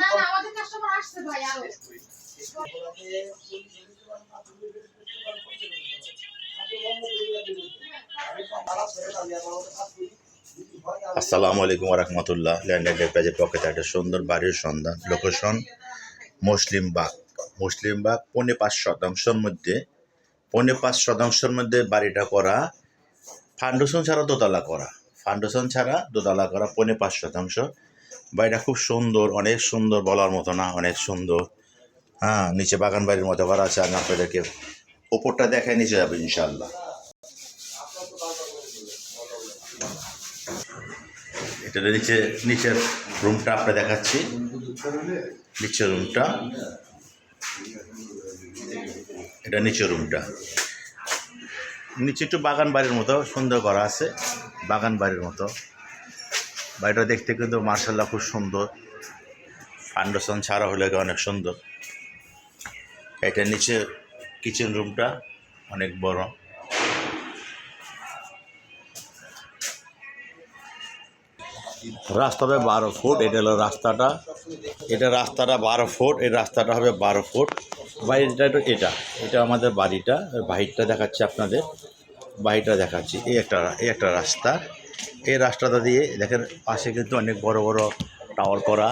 না না আমাদের কাস্টমার আসছে ভাই আরও। আসসালামু আলাইকুম রহমতুল্লাহ। ল্যান্ডেড পেজের পক্ষে একটা সুন্দর বাড়ির সন্ধান লোকেশন মুসলিম বাগ। মুসলিম বাগ পৌনে পাঁচ শতাংশের মধ্যে পৌনে পাঁচ শতাংশের মধ্যে বাড়িটা করা ফাউন্ডেশন ছাড়া দোতলা করা। ফাউন্ডেশন ছাড়া দোতলা করা পৌনে পাঁচ শতাংশ। বাড়িটা খুব সুন্দর, অনেক সুন্দর বলার মতো না, অনেক সুন্দর। হ্যাঁ নিচে বাগান বাড়ির মতো করা আছে, আমি আপনাদেরকে ওপরটা দেখায় নিচে যাবে ইনশাল্লাহ এটা নিচে, নিচের রুমটা আপনার দেখাচ্ছি। নিচের রুমটা। এটা নিচের রুমটা। নিচে একটু বাগান বাড়ির মতো, সুন্দর করা আছে, বাগান বাড়ির মতো। বাড়িটা দেখতে কিন্তু মার্শাল্লাহ খুব সুন্দর। ফাউন্ডেশন ছাড়া হলে অনেক সুন্দর। এটা নিচে কিচেন রুমটা অনেক বড়। রাস্তা হবে বারো ফুট, এটা হলো রাস্তাটা। এটা রাস্তাটা বারো ফুট, এই রাস্তাটা হবে বারো ফুট। বাড়িটা এটা এটা আমাদের বাড়িটা বাহিরটা দেখাচ্ছি আপনাদের। বাড়িটা দেখাচ্ছি, এই একটা এই একটা রাস্তা। এই রাস্তাটা দিয়ে দেখেন, পাশে কিন্তু অনেক বড় বড় টাওয়ার করা,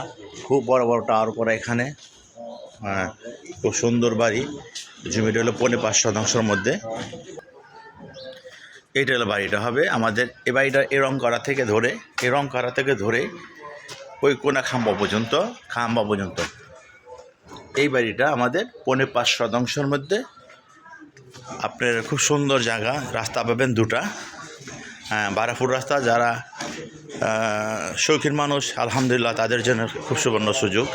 খুব বড় বড় টাওয়ার করা এখানে। হ্যাঁ খুব সুন্দর বাড়ি। জমিটা হলো পৌনে পাঁচ শতাংশের মধ্যে। এইটা হলো বাড়িটা হবে। আমাদের এ বাড়িটা এ রং করা থেকে ধরে এ রং করা থেকে ধরে ওই কোনা খাম্বা পর্যন্ত খাম্বা পর্যন্ত। এই বাড়িটা আমাদের পৌনে পাঁচ শতাংশের মধ্যে। আপনার খুব সুন্দর জায়গা, রাস্তা পাবেন দুটা। হ্যাঁ বারো ফুট রাস্তা যারা শৌখিন মানুষ আলহামদুলিল্লাহ তাদের জন্য খুব সুবর্ণ সুযোগ।